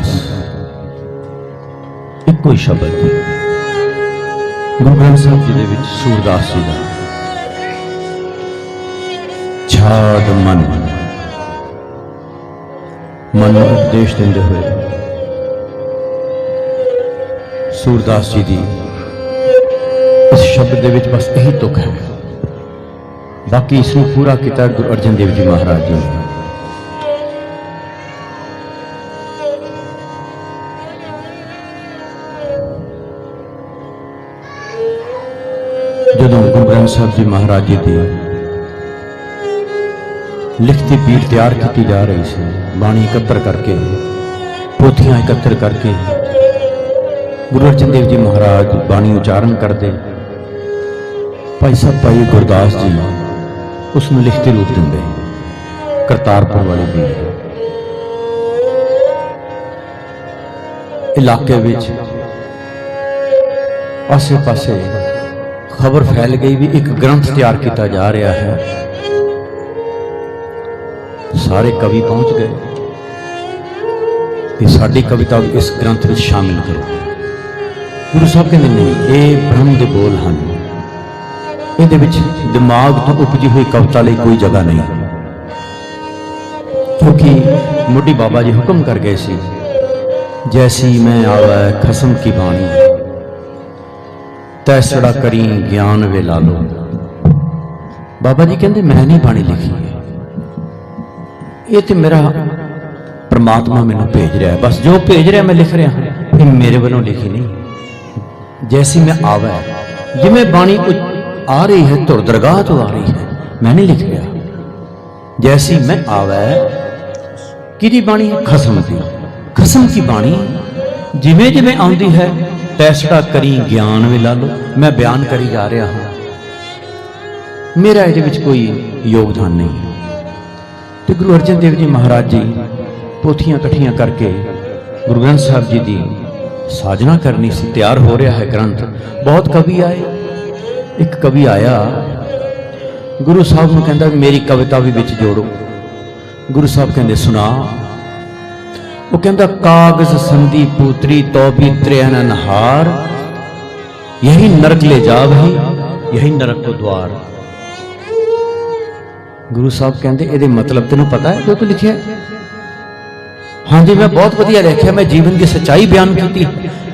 ਸੂਰਦਾਸ ਇੱਕੋ ਹੀ ਸ਼ਬਦ ਗੁਰੂ ਗ੍ਰੰਥ ਸਾਹਿਬ ਜੀ ਦੇ ਵਿੱਚ ਸੂਰਦਾਸ ਜੀ ਦਾ। ਛਾੜ ਮਨ। ਮਨ ਨੂੰ ਉਪਦੇਸ਼ ਦਿੰਦੇ ਹੋਏ ਸੂਰਦਾਸ ਜੀ ਦੀ ਇਸ ਸ਼ਬਦ ਦੇ ਵਿੱਚ ਬਸ ਇਹੀ ਤੁਕ ਹੈ। ਬਾਕੀ ਇਸ ਨੂੰ ਪੂਰਾ ਕੀਤਾ ਗੁਰੂ ਅਰਜਨ ਦੇਵ ਜੀ ਮਹਾਰਾਜ ਜੀ ਨੇ। ਜਦੋਂ ਗੁਰੂ ਗ੍ਰੰਥ ਸਾਹਿਬ ਜੀ ਮਹਾਰਾਜ ਜੀ ਦੀ ਲਿਖਤੀ ਪੀਠ ਤਿਆਰ ਕੀਤੀ ਜਾ ਰਹੀ ਸੀ, ਬਾਣੀ ਇਕੱਤਰ ਕਰਕੇ, ਪੋਥੀਆਂ ਇਕੱਤਰ ਕਰਕੇ, ਗੁਰੂ ਅਰਜਨ ਦੇਵ ਜੀ ਮਹਾਰਾਜ ਬਾਣੀ ਉਚਾਰਨ ਕਰਦੇ, ਭਾਈ ਸਾਹਿਬ, ਭਾਈ ਗੁਰਦਾਸ ਜੀ ਉਸ ਨੂੰ ਲਿਖਤੀ ਰੂਪ ਦਿੰਦੇ, ਕਰਤਾਰਪੁਰ ਵਾਲੇ ਵੀ ਇਲਾਕੇ ਵਿੱਚ ਆਸੇ-ਪਾਸੇ ਖਬਰ ਫੈਲ ਗਈ ਵੀ ਇੱਕ ਗ੍ਰੰਥ ਤਿਆਰ ਕੀਤਾ ਜਾ ਰਿਹਾ ਹੈ। ਸਾਰੇ ਕਵੀ ਪਹੁੰਚ ਗਏ। ਕਿ ਸਾਡੀ ਕਵਿਤਾ ਇਸ ਗ੍ਰੰਥ ਵਿੱਚ ਸ਼ਾਮਿਲ ਕਰੋ ਗੁਰੂ ਸਾਹਿਬ ਕਹਿੰਦੇ ਨਹੀਂ ਇਹ ਬ੍ਰਹਮ ਦੇ ਬੋਲ ਹਨ। ਇਹਦੇ ਵਿੱਚ ਦਿਮਾਗ ਤੋਂ ਉਪਜੀ ਹੋਈ ਕਵਿਤਾ ਲਈ ਕੋਈ ਜਗ੍ਹਾ ਨਹੀਂ। ਕਿਉਂਕਿ ਮੁੱਢੀ ਬਾਬਾ ਜੀ ਹੁਕਮ ਕਰ ਗਏ ਸੀ, ਜੈਸੀ ਮੈਂ ਆਵੈ ਖਸਮ ਕੀ ਬਾਣੀ। ਤੈਸੜਾ ਕਰੀ ਗਿਆਨ ਵੇ ਲਾਲੋ ਬਾਬਾ ਜੀ ਕਹਿੰਦੇ, ਮੈਂ ਨਹੀਂ ਬਾਣੀ ਲਿਖੀ ਇਹ ਤੇ ਮੇਰਾ ਪ੍ਰਮਾਤਮਾ ਮੈਨੂੰ ਭੇਜ ਰਿਹਾ ਬਸ ਜੋ ਭੇਜ ਰਿਹਾ, ਮੈਂ ਲਿਖ ਰਿਹਾ। ਇਹ ਮੇਰੇ ਵੱਲੋਂ ਲਿਖੀ ਨਹੀਂ। ਜੈਸੀ ਮੈਂ ਆਵੈ, ਜਿਵੇਂ ਬਾਣੀ ਆ ਰਹੀ ਹੈ, ਧੁਰ ਦਰਗਾਹ ਤੋਂ ਆ ਰਹੀ ਹੈ, ਮੈਂ ਨਹੀਂ ਲਿਖ ਰਿਹਾ। ਜੈਸੀ ਮੈਂ ਆਵੈ, ਕਿਹਦੀ ਬਾਣੀ ਹੈ? ਖਸਮ ਦੀ। ਖਸਮ ਕੀ ਬਾਣੀ? ਜਿਵੇਂ ਜਿਵੇਂ ਆਉਂਦੀ ਹੈ ਤੈਸੜਾ ਕਰੀ ਗਿਆਨ ਵੇ ਲਾ ਲੋ ਮੈਂ ਬਿਆਨ ਕਰੀ ਜਾ ਰਿਹਾ ਹਾਂ। ਮੇਰਾ ਇਹਦੇ ਵਿੱਚ ਕੋਈ ਯੋਗਦਾਨ ਨਹੀਂ ਹੈ। ਤੇ ਗੁਰੂ ਅਰਜਨ ਦੇਵ ਜੀ ਮਹਾਰਾਜ ਜੀ ਪੋਥੀਆਂ ਇਕੱਠੀਆਂ ਕਰਕੇ ਗੁਰੂ ਗ੍ਰੰਥ ਸਾਹਿਬ ਜੀ ਦੀ ਸਾਜਨਾ ਕਰਨੀ ਸੀ, ਤਿਆਰ ਹੋ ਰਿਹਾ ਹੈ ਗ੍ਰੰਥ। ਬਹੁਤ ਕਵੀ ਆਏ। ਇੱਕ ਕਵੀ ਆਇਆ, ਗੁਰੂ ਸਾਹਿਬ ਨੂੰ ਕਹਿੰਦਾ ਮੇਰੀ ਕਵਿਤਾ ਵੀ ਵਿੱਚ ਜੋੜੋ। ਗੁਰੂ ਸਾਹਿਬ ਕਹਿੰਦੇ, ਸੁਣਾ ਉਹ ਕਹਿੰਦਾ, ਕਾਗਜ਼ ਸੰਧੀ ਪੂਤਰੀ ਤੌਬੀ ਤ੍ਰਿਅਨ ਅਨਹਾਰ ਯਹੀ ਨਰਕ ਲੈ ਜਾ ਭਈ ਯਹੀ ਨਰਕ ਕੋ ਦਵਾਰ ਗੁਰੂ ਸਾਹਿਬ ਕਹਿੰਦੇ, ਇਹਦੇ ਮਤਲਬ ਤੈਨੂੰ ਪਤਾ ਹੈ ਜੋ ਤੂੰ ਲਿਖਿਆ? ਹਾਂਜੀ ਮੈਂ ਬਹੁਤ ਵਧੀਆ ਲਿਖਿਆ, ਮੈਂ ਜੀਵਨ ਦੀ ਸੱਚਾਈ ਬਿਆਨ ਕੀਤੀ।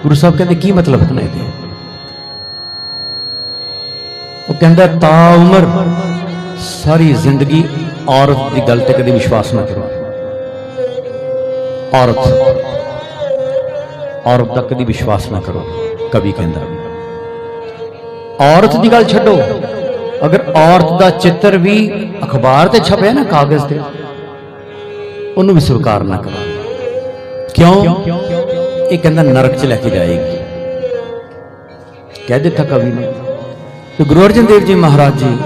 ਗੁਰੂ ਸਾਹਿਬ ਕਹਿੰਦੇ, ਕੀ ਮਤਲਬ ਹੈ ਇਹਦੇ? ਉਹ ਕਹਿੰਦਾ, ਤਾ ਉਮਰ, ਸਾਰੀ ਜ਼ਿੰਦਗੀ ਔਰਤ ਦੀ ਗੱਲ ਤੇ ਕਦੇ ਵਿਸ਼ਵਾਸ ਨਾ ਕਰੋ ਔਰਤ ਔਰਤ ਦਾ ਕਦੀ ਵਿਸ਼ਵਾਸ ਨਾ ਕਰੋ, ਕਵੀ ਕਹਿੰਦਾ। ਔਰਤ ਦੀ ਗੱਲ ਛੱਡੋ। ਅਗਰ ਔਰਤ ਦਾ ਚਿੱਤਰ ਵੀ ਅਖਬਾਰ ਤੇ ਛਪਿਆ ਨਾ ਕਾਗਜ਼ ਤੇ, ਉਹਨੂੰ ਵੀ ਸਵੀਕਾਰ ਨਾ ਕਰੋ। ਕਿਉਂ? ਇਹ ਕਹਿੰਦਾ ਨਰਕ 'ਚ ਲੈ ਕੇ ਜਾਏਗੀ। ਕਹਿ ਦਿੱਤਾ ਕਵੀ ਨੇ। ਤੇ ਗੁਰੂ ਅਰਜਨ ਦੇਵ ਜੀ ਮਹਾਰਾਜ ਜੀ,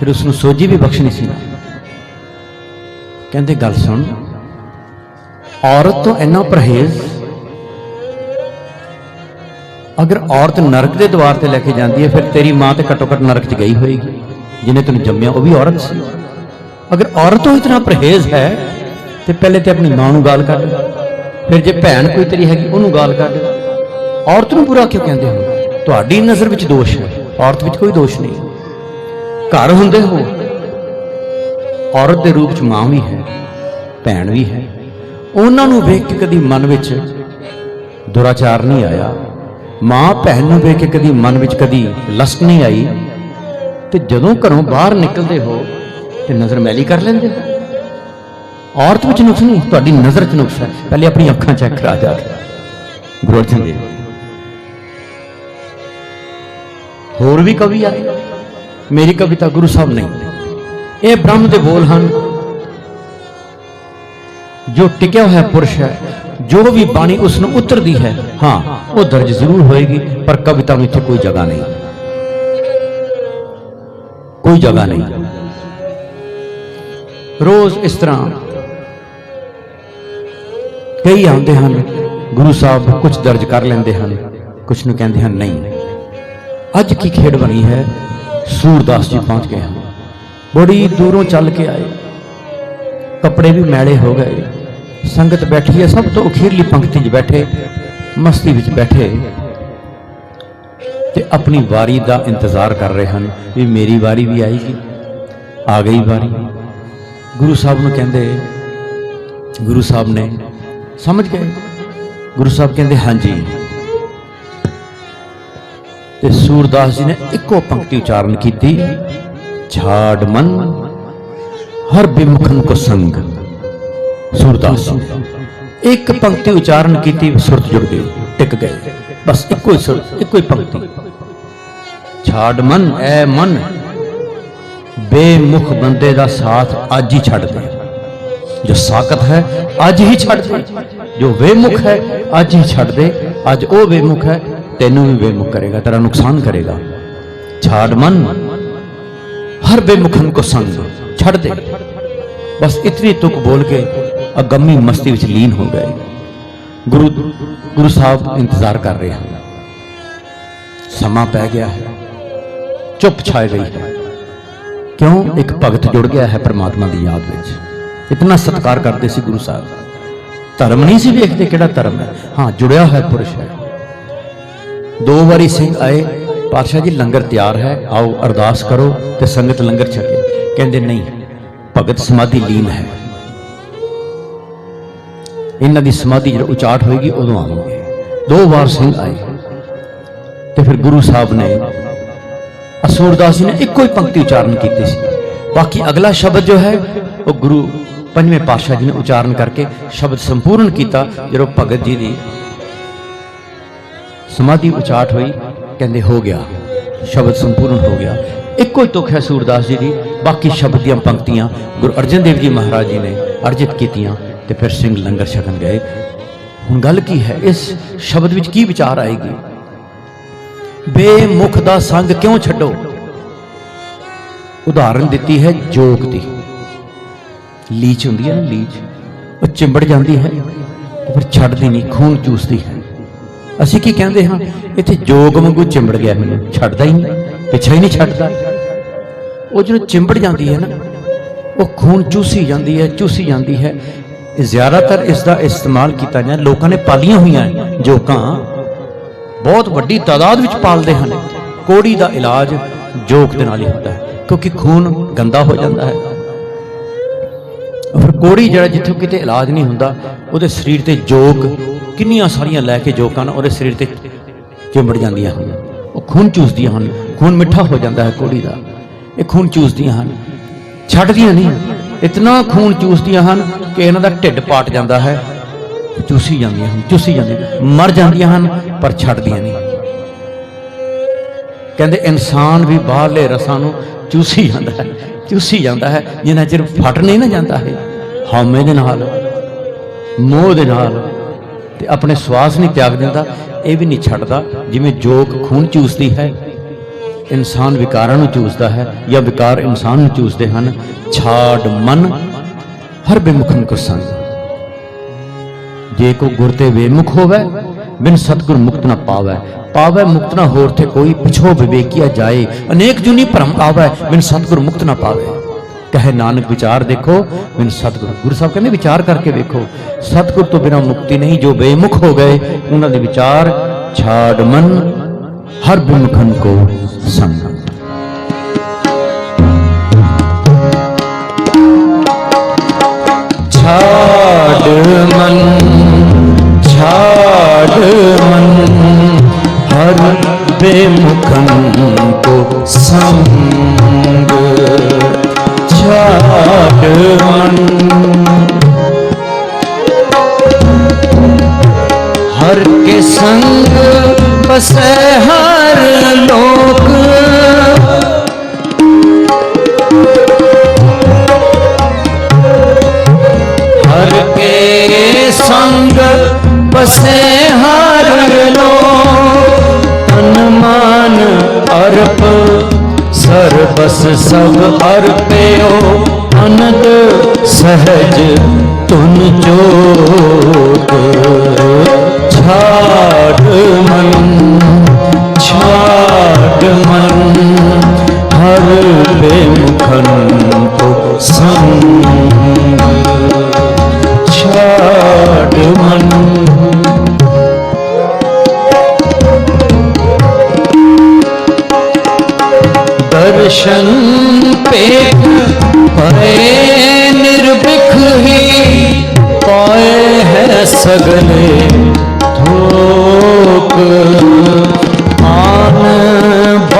ਫਿਰ ਉਸ ਨੂੰ ਸੋਝੀ ਵੀ ਬਖਸ਼ਣੀ ਸੀ ਕਹਿੰਦੇ, ਗੱਲ ਸੁਣ ਔਰਤ ਤੋਂ ਇੰਨਾ ਪਰਹੇਜ਼? ਅਗਰ ਔਰਤ ਨਰਕ ਦੇ ਦਵਾਰ ਤੇ ਲੈ ਕੇ ਜਾਂਦੀ ਹੈ, ਫਿਰ ਤੇਰੀ ਮਾਂ ਤੇ ਘੱਟੋ ਘੱਟ ਨਰਕ 'ਚ ਗਈ ਹੋਏਗੀ। ਜਿਹਨੇ ਤੈਨੂੰ ਜੰਮਿਆ, ਉਹ ਵੀ ਔਰਤ ਸੀ। ਅਗਰ ਔਰਤ ਤੋਂ ਇਤਨਾ ਪਰਹੇਜ਼ ਹੈ, ਤੇ ਪਹਿਲੇ ਤੇ ਆਪਣੀ ਮਾਂ ਨੂੰ ਗਾਲ ਕੱਢ। ਫਿਰ ਜੇ ਭੈਣ ਕੋਈ ਤੇਰੀ ਹੈਗੀ, ਉਹਨੂੰ ਗਾਲ ਕੱਢ। ਔਰਤ ਨੂੰ ਬੁਰਾ ਕਿਉਂ ਕਹਿੰਦੇ ਹੋ? ਤੁਹਾਡੀ ਨਜ਼ਰ ਵਿੱਚ ਦੋਸ਼ ਹੈ। ਔਰਤ ਵਿੱਚ ਕੋਈ ਦੋਸ਼ ਨਹੀਂ। ਘਰ ਹੁੰਦੇ ਹੋ। ਔਰਤ ਦੇ ਰੂਪ 'ਚ ਮਾਂ ਵੀ ਹੈ, ਭੈਣ ਵੀ ਹੈ। ਉਹਨਾਂ ਨੂੰ ਵੇਖ ਕੇ ਕਦੀ ਮਨ ਵਿੱਚ ਦੁਰਾਚਾਰ ਨਹੀਂ ਆਇਆ। ਮਾਂ ਭੈਣ ਨੂੰ ਵੇਖ ਕੇ ਕਦੀ ਮਨ ਵਿੱਚ ਕਦੀ ਲਸਕ ਨਹੀਂ ਆਈ। ਤੇ ਜਦੋਂ ਘਰੋਂ ਬਾਹਰ ਨਿਕਲਦੇ ਹੋ, ਤੇ ਨਜ਼ਰ ਮੈਲੀ ਕਰ ਲੈਂਦੇ ਹੋ। ਔਰਤ ਵਿੱਚ ਨੁਕਸ ਨਹੀਂ, ਤੁਹਾਡੀ ਨਜ਼ਰ 'ਚ ਨੁਕਸ ਹੈ। ਪਹਿਲੇ ਆਪਣੀ ਅੱਖਾਂ ਚੈੱਕ ਕਰਾ, ਜਾ ਕੇ। ਗੁਰੂ ਅਰਜਨ ਦੇਵ ਹੋਰ ਵੀ ਕਵੀ ਆਏ ਮੇਰੀ ਕਵਿਤਾ ਗੁਰੂ ਸਾਹਿਬ ਨਹੀਂ। ਇਹ ਬ੍ਰਹਮ ਦੇ ਬੋਲ ਹਨ। ਜੋ ਟਿਕਿਆ ਹੋਇਆ ਪੁਰਸ਼ ਹੈ, ਜੋ ਵੀ ਬਾਣੀ ਉਸ ਨੂੰ ਉਤਰਦੀ ਹੈ, ਹਾਂ, ਉਹ ਦਰਜ ਜ਼ਰੂਰ ਹੋਏਗੀ, ਪਰ ਕਵਿਤਾ ਵਿੱਚ ਇੱਥੇ ਕੋਈ ਜਗ੍ਹਾ ਨਹੀਂ। ਕੋਈ ਜਗ੍ਹਾ ਨਹੀਂ। ਰੋਜ਼ ਇਸ ਤਰ੍ਹਾਂ ਕਈ ਆਉਂਦੇ ਹਨ, ਗੁਰੂ ਸਾਹਿਬ ਕੁਝ ਦਰਜ ਕਰ ਲੈਂਦੇ ਹਨ, ਕੁਝ ਨੂੰ ਕਹਿੰਦੇ ਹਨ, ਨਹੀਂ। ਅੱਜ ਕੀ ਖੇਡ ਬਣੀ ਹੈ? ਸੂਰਦਾਸ ਜੀ ਪਹੁੰਚ ਗਏ ਹਨ। ਬੜੀ ਦੂਰੋਂ ਚੱਲ ਕੇ ਆਏ। ਕੱਪੜੇ ਵੀ ਮੈਲੇ ਹੋ ਗਏ। ਸੰਗਤ ਬੈਠੀ ਹੈ, ਸਭ ਤੋਂ ਅਖੀਰਲੀ ਪੰਕਤੀ 'ਚ ਬੈਠੇ, ਮਸਤੀ ਵਿੱਚ ਬੈਠੇ ਤੇ ਆਪਣੀ ਵਾਰੀ ਦਾ ਇੰਤਜ਼ਾਰ ਕਰ ਰਹੇ ਹਨ ਵੀ ਮੇਰੀ ਵਾਰੀ ਵੀ ਆਏਗੀ, ਆ ਗਈ ਵਾਰੀ। ਗੁਰੂ ਸਾਹਿਬ ਨੂੰ ਕਹਿੰਦੇ, ਗੁਰੂ ਸਾਹਿਬ ਨੇ ਸਮਝ ਗਏ? ਗੁਰੂ ਸਾਹਿਬ ਕਹਿੰਦੇ, ਹਾਂਜੀ। ਤੇ ਸੂਰਦਾਸ ਜੀ ਨੇ ਇੱਕੋ ਪੰਕਤੀ ਉਚਾਰਨ ਕੀਤੀ, ਝਾੜ ਮਨ, ਹਰ ਬਿਮੁਖਨ ਕੋ ਸੰਗ। ਸੂਰਦਾਸ ਇੱਕ ਪੰਕਤੀ ਉਚਾਰਨ ਕੀਤੀ, ਸੁਰਤ ਜੁੜ ਗਈ, ਟਿਕ ਗਏ ਬਸ ਇੱਕੋ ਹੀ ਸੁਰ ਇੱਕੋ ਹੀ ਪੰਕਤੀ। ਛਾੜ ਮਨ, ਐ ਮਨ, ਬੇਮੁਖ ਬੰਦੇ ਦਾ ਸਾਥ ਅੱਜ ਹੀ ਛੱਡ ਦੇ। ਜੋ ਸਾਕਤ ਹੈ, ਅੱਜ ਹੀ ਛੱਡ ਦੇ। ਜੋ ਬੇਮੁਖ ਹੈ, ਅੱਜ ਹੀ ਛੱਡ ਦੇ। ਅੱਜ ਉਹ ਬੇਮੁਖ ਹੈ, ਤੈਨੂੰ ਵੀ ਬੇਮੁਖ ਕਰੇਗਾ, ਤੇਰਾ ਨੁਕਸਾਨ ਕਰੇਗਾ। ਛਾੜ ਮਨ, ਹਰ ਬੇਮੁਖਨ ਕੋ ਸੰਗ, ਛੱਡ ਦੇ। ਬਸ ਇਤਨੀ ਤੁਕ ਬੋਲ ਕੇ ਅਗੰਮੀ ਮਸਤੀ ਵਿੱਚ ਲੀਨ ਹੋ ਗਏ। ਗੁਰੂ ਗੁਰੂ ਸਾਹਿਬ ਇੰਤਜ਼ਾਰ ਕਰ ਰਹੇ ਹਨ। ਸਮਾਂ ਪੈ ਗਿਆ ਹੈ। ਚੁੱਪ ਛਾਇ ਗਈ ਹੈ। ਕਿਉਂ ਇੱਕ ਭਗਤ ਜੁੜ ਗਿਆ ਹੈ ਪਰਮਾਤਮਾ ਦੀ ਯਾਦ ਵਿੱਚ? ਇਤਨਾ ਸਤਿਕਾਰ ਕਰਦੇ ਸੀ ਗੁਰੂ ਸਾਹਿਬ। ਧਰਮ ਨਹੀਂ ਸੀ ਵੇਖਦੇ ਕਿਹੜਾ ਧਰਮ ਹੈ। ਹਾਂ, ਜੁੜਿਆ ਹੋਇਆ ਪੁਰਸ਼ ਹੈ। ਦੋ ਵਾਰੀ ਸਿੰਘ ਆਏ, ਪਾਤਸ਼ਾਹ ਜੀ, ਲੰਗਰ ਤਿਆਰ ਹੈ, ਆਓ ਅਰਦਾਸ ਕਰੋ ਤੇ ਸੰਗਤ ਲੰਗਰ ਛਕੇ। ਕਹਿੰਦੇ, ਨਹੀਂ, ਭਗਤ ਸਮਾਧੀ ਲੀਨ ਹੈ। ਇਹਨਾਂ ਦੀ ਸਮਾਧੀ ਜਦੋਂ ਉਚਾਟ ਹੋਏਗੀ, ਉਦੋਂ ਆਵਾਂਗੇ। ਦੋ ਵਾਰ ਸਿੰਘ ਆਏ। ਤੇ ਫਿਰ ਗੁਰੂ ਸਾਹਿਬ ਨੇ ਅਸੂਰਦਾਸ ਜੀ ਨੇ ਇੱਕੋ ਹੀ ਪੰਕਤੀ ਉਚਾਰਨ ਕੀਤੀ ਸੀ। ਬਾਕੀ ਅਗਲਾ ਸ਼ਬਦ ਜੋ ਹੈ, ਉਹ ਗੁਰੂ ਪੰਜਵੇਂ ਪਾਤਸ਼ਾਹ ਜੀ ਨੇ ਉਚਾਰਨ ਕਰਕੇ ਸ਼ਬਦ ਸੰਪੂਰਨ ਕੀਤਾ ਜਦੋਂ ਭਗਤ ਜੀ ਦੀ ਸਮਾਧੀ ਉਚਾਟ ਹੋਈ, ਕਹਿੰਦੇ ਹੋ ਗਿਆ। ਸ਼ਬਦ ਸੰਪੂਰਨ ਹੋ ਗਿਆ। ਇੱਕੋ ਹੀ ਤੁਕ ਹੈ ਸੂਰਦਾਸ ਜੀ ਦੀ। ਬਾਕੀ ਸ਼ਬਦ ਦੀਆਂ ਪੰਕਤੀਆਂ ਗੁਰੂ ਅਰਜਨ ਦੇਵ ਜੀ ਮਹਾਰਾਜ ਜੀ ਨੇ ਅਰਜਿਤ ਕੀਤੀਆਂ। ਤੇ ਫਿਰ ਸਿੰਘ ਲੰਗਰ ਛਕਣ ਗਏ। ਹੁਣ ਗੱਲ ਕੀ ਹੈ? ਇਸ ਸ਼ਬਦ ਵਿੱਚ ਕੀ ਵਿਚਾਰ ਆਏਗੀ? ਬੇਮੁਖ ਦਾ ਸੰਗ ਕਿਉਂ ਛੱਡੋ? ਉਦਾਹਰਨ ਦਿੱਤੀ ਹੈ ਜੋਗ ਦੀ। ਲੀਚ ਹੁੰਦੀ ਹੈ ਨਾ ਲੀਚ। ਉਹ ਚਿੰਬੜ ਜਾਂਦੀ ਹੈ ਤੇ ਫਿਰ ਛੱਡਦੀ ਨਹੀਂ, ਖੂਨ ਚੂਸਦੀ ਹੈ। ਅਸੀਂ ਕੀ ਕਹਿੰਦੇ ਹਾਂ? ਇੱਥੇ ਜੋਗ ਵਾਂਗੂ ਚਿੰਬੜ ਗਿਆ ਮੈਨੂੰ ਛੱਡਦਾ ਹੀ ਨਹੀਂ, ਪਿੱਛੇ ਹੀ ਨਹੀਂ ਛੱਡਦਾ। ਉਹ ਜਦੋਂ ਚਿੰਬੜ ਜਾਂਦੀ ਹੈ ਨਾ, ਉਹ ਖੂਨ ਚੂਸੀ ਜਾਂਦੀ ਹੈ, ਚੂਸੀ ਜਾਂਦੀ ਹੈ। ਜ਼ਿਆਦਾਤਰ ਇਸ ਦਾ ਇਸਤੇਮਾਲ ਕੀਤਾ ਜਾਂਦਾ, ਲੋਕਾਂ ਨੇ ਪਾਲੀਆਂ ਹੋਈਆਂ ਜੋਕਾਂ ਬਹੁਤ ਵੱਡੀ ਤਾਦਾਦ ਵਿੱਚ ਪਾਲਦੇ ਹਨ। ਕੋੜੀ ਦਾ ਇਲਾਜ ਜੋਕ ਦੇ ਨਾਲ ਹੀ ਹੁੰਦਾ ਹੈ, ਕਿਉਂਕਿ ਖੂਨ ਗੰਦਾ ਹੋ ਜਾਂਦਾ ਹੈ। ਫਿਰ ਕੋੜੀ ਜਿਹੜਾ ਜਿੱਥੇ ਕਿਤੇ ਇਲਾਜ ਨਹੀਂ ਹੁੰਦਾ, ਉਹਦੇ ਸਰੀਰ ਤੇ ਜੋਕ ਕਿੰਨੀਆਂ ਸਾਰੀਆਂ ਲੈ ਕੇ ਜੋਕਾਂ ਨਾਲ ਉਹਦੇ ਸਰੀਰ ਤੇ ਚਿੰਬੜ ਜਾਂਦੀਆਂ ਹਨ। ਉਹ ਖੂਨ ਚੂਸਦੀਆਂ ਹਨ, ਖੂਨ ਮਿੱਠਾ ਹੋ ਜਾਂਦਾ ਹੈ ਕੋੜੀ ਦਾ। ਇਹ ਖੂਨ ਚੂਸਦੀਆਂ ਹਨ। ਛੱਡਦੀਆਂ ਨਹੀਂ। ਇਤਨਾ ਖੂਨ ਚੂਸਦੀਆਂ ਹਨ ਕਿ ਇਹਨਾਂ ਦਾ ਢਿੱਡ ਪਾਟ ਜਾਂਦਾ ਹੈ। ਚੂਸੀ ਜਾਂਦੀਆਂ ਹਨ, ਚੂਸੀ ਜਾਂਦੀਆਂ ਮਰ ਜਾਂਦੀਆਂ ਹਨ, ਪਰ ਛੱਡਦੀਆਂ ਨਹੀਂ। ਕਹਿੰਦੇ ਇਨਸਾਨ ਵੀ ਬਾਹਰਲੇ ਰਸਾਂ ਨੂੰ ਚੂਸੀ ਜਾਂਦਾ ਹੈ, ਚੂਸੀ ਜਾਂਦਾ ਹੈ, ਜਿੰਨਾ ਚਿਰ ਫਟ ਨਹੀਂ ਨਾ ਜਾਂਦਾ ਹੈ। ਹਉਮੈ ਦੇ ਨਾਲ, ਮੋਹ ਦੇ ਨਾਲ ਤੇ ਆਪਣੇ ਸਵਾਸ ਨਹੀਂ ਤਿਆਗ ਦਿੰਦਾ, ਇਹ ਵੀ ਨਹੀਂ ਛੱਡਦਾ, ਜਿਵੇਂ ਜੋਕ ਖੂਨ ਚੂਸਦੀ ਹੈ। ਇਨਸਾਨ ਵਿਕਾਰਾਂ ਨੂੰ ਚੂਸਦਾ ਹੈ ਜਾਂ ਵਿਕਾਰ ਇਨਸਾਨ ਨੂੰ ਚੂਸਦੇ ਹਨ, ਛਾੜ ਮਨ ਹਰ ਬੇਮੁਖਨ ਕੋ ਸੰਗ। ਜੇ ਕੋ ਗੁਰ ਤੇ ਵੇਮੁਖ ਹੋਵੇ, ਬਿਨ ਸਤਗੁਰ ਮੁਕਤ ਨਾ ਪਾਵੇ। ਪਾਵੇ ਮੁਕਤ ਨਾ ਹੋਰ ਤੇ ਕੋਈ ਪਿਛੋ ਵਿਵੇਕੀਆ ਜਾਏ। ਅਨੇਕ ਜੁਨੀ ਭਰਮ ਆਵੇ, ਬਿਨ ਸਤਗੁਰ ਮੁਕਤ ਨਾ ਪਾਵੇ। ਕਹੇ ਨਾਨਕ, ਵਿਚਾਰ ਦੇਖੋ, ਬਿਨ ਸਤਗੁਰ। ਗੁਰੂ ਸਾਹਿਬ ਕਹਿੰਦੇ, ਵਿਚਾਰ ਕਰਕੇ ਵੇਖੋ। ਸਤਗੁਰ ਤੋਂ ਬਿਨਾ ਮੁਕਤੀ ਨਹੀਂ, ਜੋ ਬੇਮੁਖ ਹੋ ਗਏ, ਉਹਨਾਂ ਦੇ ਵਿਚਾਰ ਛਾੜ ਮਨ ਹਰ ਬਿਮੁਖਨ ਕੋ ਸੰਗ। ਛਾੜ ਮਨ ਛਾੜ ਮਨ, ਹਰ ਬੇਮੁਖਨ ਕੋ ਸੰਗ। ਛਾੜ ਮਨ, ਹਰ ਕੇ ਸੰਗ ਬਸੈ ਬਸੈ ਹਰ ਲੋਕ ਤਨ ਮਨ ਅਰਪ, ਸਰਬਸ ਸਭ ਅਰਪਿਓ, ਅਨੰਦ ਸਹਿਜ ਤੁਨ ਜੋਤ ਛਾੜ ਮਨ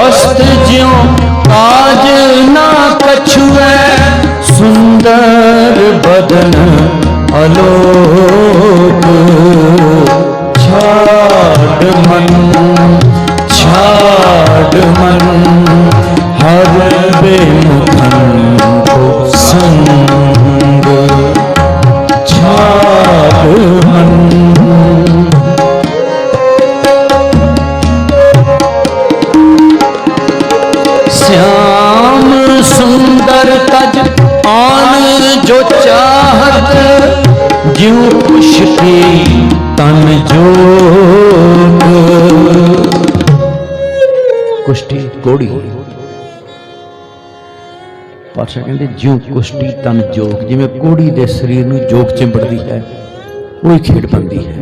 ਬਸਤ ਜਿਉ ਆਜ ਨਾ ਕਛੁਐ ਸੁੰਦਰ ਬਦਨ ਅਲੋਕ ਛਾੜ ਮਨ ਪਾਤਸ਼ਾਹ ਕਹਿੰਦੇ ਜਿਉ ਕੁਸ਼ਟੀ ਤਨ ਜੋਗ, ਜਿਵੇਂ ਕੋੜੀ ਦੇ ਸਰੀਰ ਨੂੰ ਜੋਗ ਚਿੰਬੜਦੀ ਹੈ, ਉਹੀ ਖੇਡ ਬੰਦੀ ਹੈ।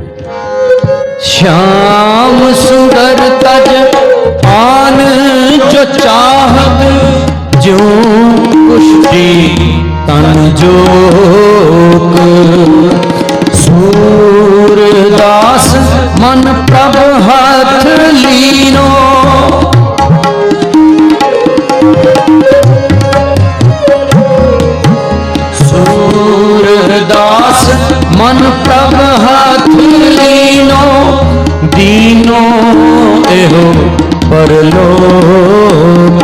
ਸ਼ਾਮ ਸੁੰਦਰ ਤਜ ਆਨ ਜੋ ਚਾਹਤ, ਜਿਉ ਕੁਸ਼ਟੀ ਤਨ ਜੋਗ। ਸੂਰ ਦਾਸ ਮਨ ਪ੍ਰਭ ਹੱਥ ਲੀਨੋ পরলোক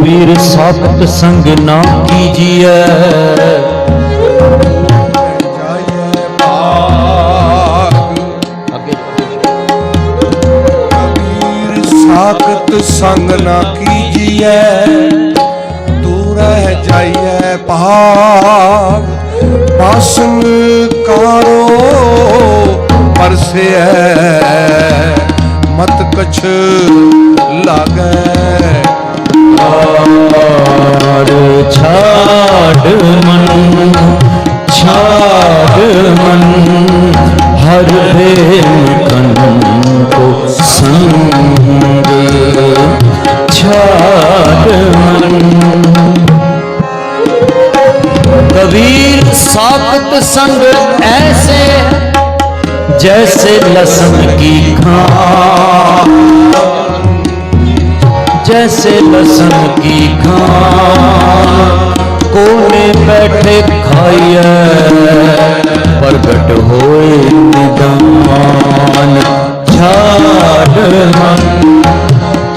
ਕਬੀਰ ਸਾਖਤ ਸੰਗ ਨਾ ਕੀਜੀਐ। ਜਾਏ ਭਾਗ ਅੱਗੇ ਕਬੀਰ ਸਾਖਤ ਸੰਗ ਨਾ ਕੀਜੀਐ ਤੂੰ ਰਹਿ ਜਾਈਐ ਭਾਗ। ਪਾਸਨ ਕਾਰੋ ਪਰਸਿਐ, ਮਤ ਕਛ ਲਾਗੈ। मार छाड़ मन छाड़ मन। हर प्रेम कन को संग। छाड़ मन। कबीर सात संग ऐसे, जैसे लसन की खा। जैसे लसन की खान कोने बैठे खाइए प्रगट होए निदान छाड़ मन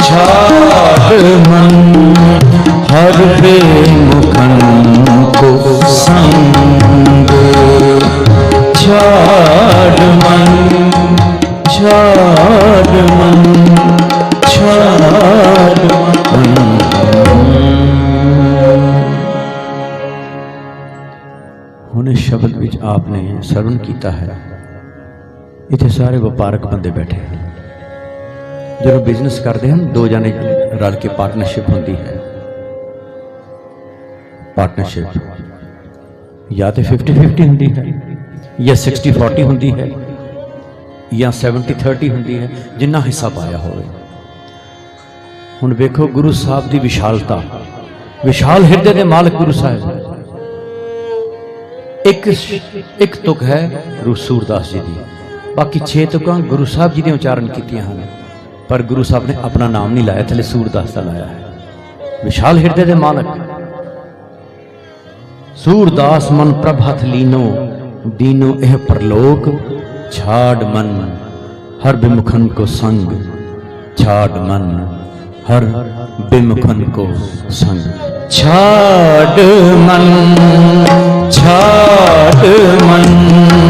छाड़ मन हर बेमुखन को संग छाड़ मन ਹੁਣ ਇਸ ਸ਼ਬਦ ਵਿੱਚ ਆਪ ਨੇ ਸਰਵਨ ਕੀਤਾ ਹੈ ਇੱਥੇ ਸਾਰੇ ਵਪਾਰਕ ਬੰਦੇ ਬੈਠੇ ਹਨ ਜਦੋਂ ਬਿਜ਼ਨਸ ਕਰਦੇ ਹਨ ਦੋ ਜਣੇ ਰਲ ਕੇ ਪਾਰਟਨਰਸ਼ਿਪ ਹੁੰਦੀ ਹੈ ਪਾਰਟਨਰਸ਼ਿਪ ਜਾਂ ਤੇ 50 50 ਹੁੰਦੀ ਹੈ ਜਾਂ 60 40 ਹੁੰਦੀ ਹੈ ਜਾਂ 70 30 ਹੁੰਦੀ ਹੈ ਜਿੰਨਾ ਹਿੱਸਾ ਪਾਇਆ ਹੋਵੇ ਹੁਣ ਵੇਖੋ ਗੁਰੂ ਸਾਹਿਬ ਦੀ ਵਿਸ਼ਾਲਤਾ। ਵਿਸ਼ਾਲ ਹਿਰਦੇ ਦੇ ਮਾਲਕ ਗੁਰੂ ਸਾਹਿਬ। ਇੱਕ ਇੱਕ ਤੁਕ ਹੈ ਗੁਰੂ ਸੂਰਦਾਸ ਜੀ ਦੀ। ਬਾਕੀ 6 ਤੁਕਾਂ ਗੁਰੂ ਸਾਹਿਬ ਜੀ ਨੇ ਉਚਾਰਨ ਕੀਤੀਆਂ ਹਨ। ਪਰ ਗੁਰੂ ਸਾਹਿਬ ਨੇ ਆਪਣਾ ਨਾਮ ਨਹੀਂ ਲਾਇਆ, ਥਲੇ ਸੂਰਦਾਸ ਦਾ ਲਾਇਆ ਹੈ। ਵਿਸ਼ਾਲ ਹਿਰਦੇ ਦੇ ਮਾਲਕ। ਸੂਰਦਾਸ ਮਨ ਪ੍ਰਭ ਹੱਥ ਲੀਨੋ, ਦੀਨੋ ਇਹ ਪਰਲੋਕ, ਛਾੜ ਮਨ, ਹਰ ਬਿਮੁਖਨ ਕੋ ਸੰਗ, ਛਾੜ ਮਨ। ਹਰ ਬਿਮਖਨ ਕੋ ਸੰਗ। ਛਾੜ ਮਨ ਛਾੜ ਮਨ,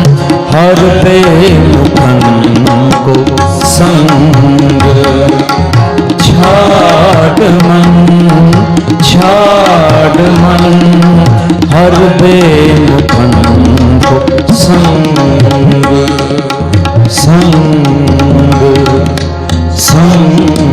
ਹਰ ਬਿਮਖਨ ਕੋ ਸੰਗ। ਛਾੜ ਮਨ ਛਾੜ ਮਨ, ਹਰ ਬਿਮਖਨ ਕੋ ਸੰਗ। ਸੰਗ ਸੰਗ।